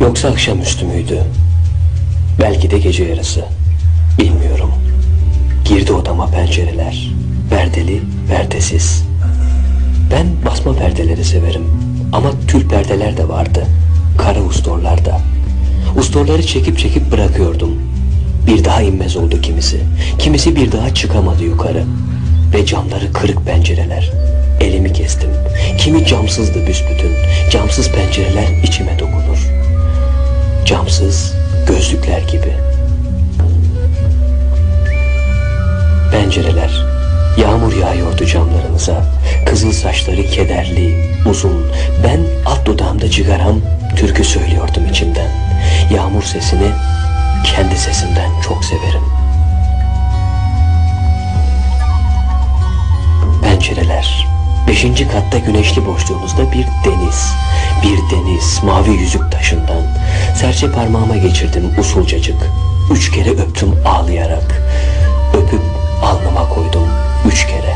Yoksa akşamüstü müydü? Belki de gece yarısı. Bilmiyorum. Girdi odama pencereler. Perdeli, perdesiz. Ben basma perdeleri severim. Ama tül perdeler de vardı. Kara ustorlar da. Ustorları çekip çekip bırakıyordum. Bir daha inmez oldu kimisi. Kimisi bir daha çıkamadı yukarı. Ve camları kırık pencereler. Elimi kestim. Kimi camsızdı büsbütün. Camsız pencereler içime dokunur. Camsız gözlükler gibi. Pencereler. Yağmur yağıyordu camlarımıza. Kızıl saçları kederli, uzun. Ben alt dudağımda cigaram türkü söylüyordum içimden. Yağmur sesini kendi sesimden çok severim. Pencereler. Beşinci katta güneşli boşluğumuzda bir deniz. Bir deniz mavi yüzük taşından. Serçe parmağıma geçirdim usulcacık. Üç kere öptüm ağlayarak. Öpüp alnıma koydum üç kere.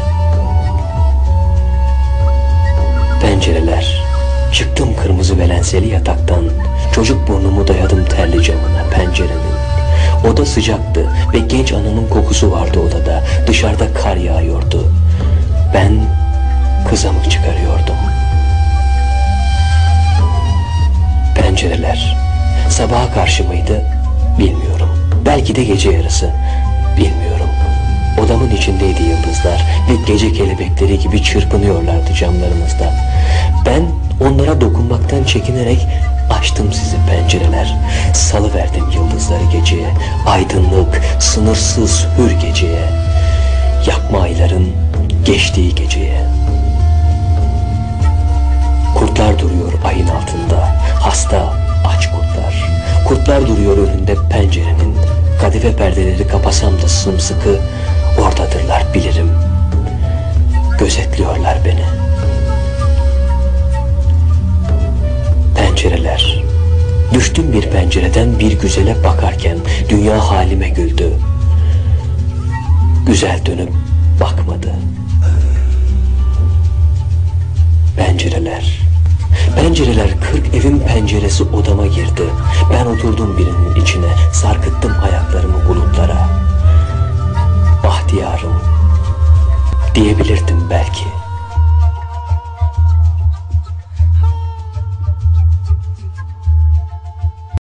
Pencereler. Çıktım kırmızı velenseli yataktan. Çocuk burnumu dayadım terli camına pencerenin. Oda sıcaktı ve genç anımın kokusu vardı odada. Dışarıda kar yağıyordu. Ben kızamık çıkarıyordum. Pencereler. Sabaha karşı mıydı? Bilmiyorum. Belki de gece yarısı. Bilmiyorum. Odamın içindeydi yıldızlar ve gece kelebekleri gibi çırpınıyorlardı camlarımızda. Ben onlara dokunmaktan çekinerek açtım sizi pencereler. Salıverdim yıldızları geceye. Aydınlık, sınırsız hür geceye. Yakma ayların geçtiği geceye. Kurtlar duruyor ayın altında. Hasta. Kurtlar duruyor önünde pencerenin. Kadife perdeleri kapasam da sımsıkı oradadırlar bilirim. Gözetliyorlar beni. Pencereler. Düştüm bir pencereden bir güzele bakarken dünya halime güldü. Güzel dönüp bakmadı. Pencereler kırk evin penceresi odama girdi. Ben oturdum birinin içine, sarkıttım ayaklarımı bulutlara. Bahtiyarım diyebilirdim belki.